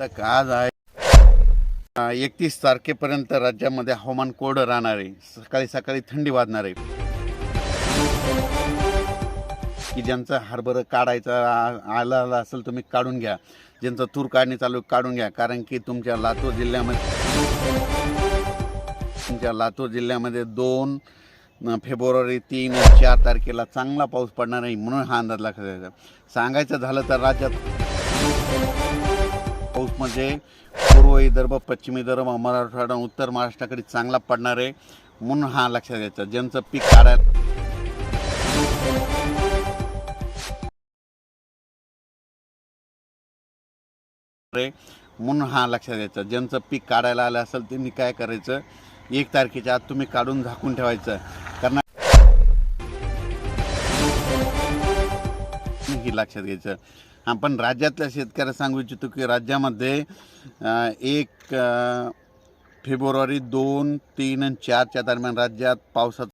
तक आज आहे. एकतीस तारखेपर्यंत राज्यामध्ये हवामान कोरडं राहणार आहे. सकाळी सकाळी थंडी वाजणार आहे. की ज्यांचं हरभरं काढायचा आला असेल तुम्ही काढून घ्या. ज्यांचं तूर काढणी चालू काढून घ्या. कारण की तुमच्या लातूर जिल्ह्यामध्ये तुमच्या लातूर जिल्ह्यामध्ये दोन फेब्रुवारी तीन चार तारखेला चांगला पाऊस पडणार आहे म्हणून हा अंदाज लक्षात घ्यायचा. सांगायचं झालं तर राज्यात महाराष्ट्रामध्ये म्हणजे पूर्व विदर्भ पश्चिम विदर्भ मराठवाडा उत्तर महाराष्ट्राकडे चांगला पडणार आहे म्हणून हा लक्षात घ्यायचा. ज्यांचं पीक काढायला म्हणून हा लक्षात घ्यायचा. ज्यांचं पीक काढायला आलं असेल त्यांनी काय करायचं? एक तारखेच्या आत तुम्ही काढून झाकून ठेवायचं. कारण ही लक्षात घ्यायचं. आपण राज्यातल्या शेतकऱ्याला सांगू इच्छितो की राज्यामध्ये एक फेब्रुवारी दोन तीन आणि चारच्या दरम्यान राज्यात पावसाचा